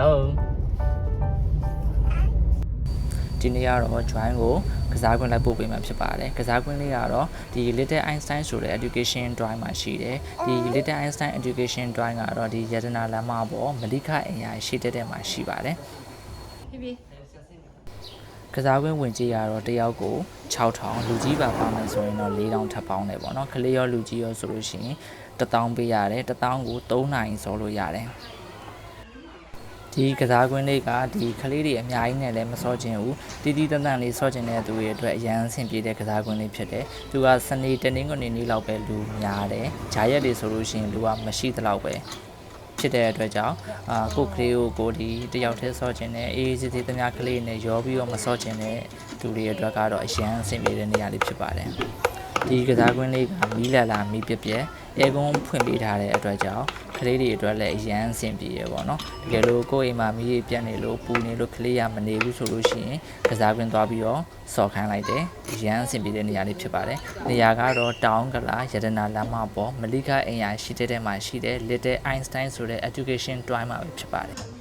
Hello ဒီနေ့ကတော့ join ကိုကစားကွင်းလိုက်ပို့ပေးမှာဖြစ်ပါတယ်ကစားကွင်းလေးကတော့ဒီ Little Einstein ဆိုတဲ့ education drawing မှာရှိတယ်ဒီ Little Einstein education drawing ကတော့ဒီယတနာလမ်းမပေါ်မလိခအင်ယာရှိတဲ့တဲ့မှာရှိပါတယ်ဖြည်းဖြည်းကစားကွင်းဝင်ကြည့်ရတော့တယောက်ကို6000လူကြီးပါပါမယ်ဆိုရင်တော့4000ထပ်ပေါင်းတယ်ပေါ့နော်ကလေးရောလူကြီးရောဆိုလို့ရှိရင်1000ပေးရတယ်1000ကို3နိုင်စောလို့ရတယ် ဒီကစားကွင်းလေးကဒီကလေးတွေအများကြီးနဲ့လည်းမစောချင်ဘူးတီးတီးတန်းတန်းလေးစောချင်တဲ့သူတွေအတွက်အရန်အဆင်ပြေတဲ့ကစားကွင်းလေးဖြစ်တယ်သူကစနေတနင်္ဂနွေနေ့လောက်ပဲလူများတယ်ဂျာရက်တွေဆိုလို့ရှိရင်လူကမရှိသလောက်ပဲဖြစ်တဲ့အတွက်ကြောင့်အာကိုယ့်ကလေးကိုကိုယ်ဒီတယောက်တည်းဆော့ခြင်းနဲ့အေးအေးဆေးဆေးသမျှကလေးနဲ့ရောပြီးတော့မဆော့ခြင်းနဲ့သူတွေအတွက်ကတော့အရန်အဆင်ပြေတဲ့နေရာလေးဖြစ်ပါတယ်ဒီကစားကွင်းလေးကမီးလာလာမီးပြက်ပြက် အဲကုန်းဖွင့်ပေးထားတဲ့အတွက်ကြောင့်ကလေးတွေအတွက်လည်းအရန်အဆင်ပြေရပေါ့နော်တကယ်လို့ကိုယ့်အိမ်မှာမီးပြက်နေလို့ပူနေလို့ကလေးရမနေဘူးဆိုလို့ရှိရင်ကစားကွင်းသွားပြီးတော့ဆော့ခိုင်းလိုက်တယ်အရန်အဆင်ပြေတဲ့နေရာလေးဖြစ်ပါတယ်နေရာကတော့တောင်ကလာရတနာလမ်းမပေါ်မလိခအင်ယာရှိတဲ့ထဲမှာရှိတဲ့ Little Einstein ဆိုတဲ့ education တွိုင်းမှာပဲဖြစ်ပါတယ်